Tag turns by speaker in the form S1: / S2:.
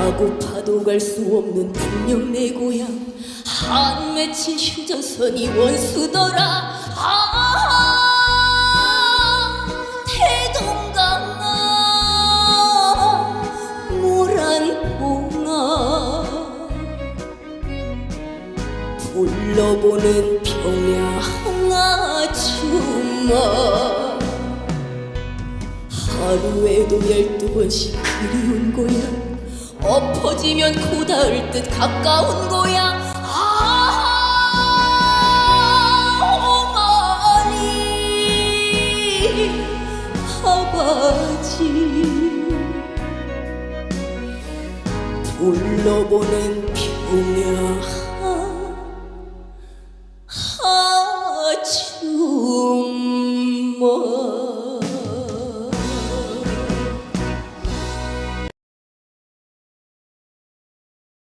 S1: 가고 파도 갈 수 없는 분명 내 고향. 한 맺힌 휴전선이 원수더라. 아 대동강아 모란봉아. 불러보는 평야 아줌마. 하루에도 열두 번씩 그리운 고향 엎어지면 고닿을 듯 가까운 고향 아 둘러보는 평야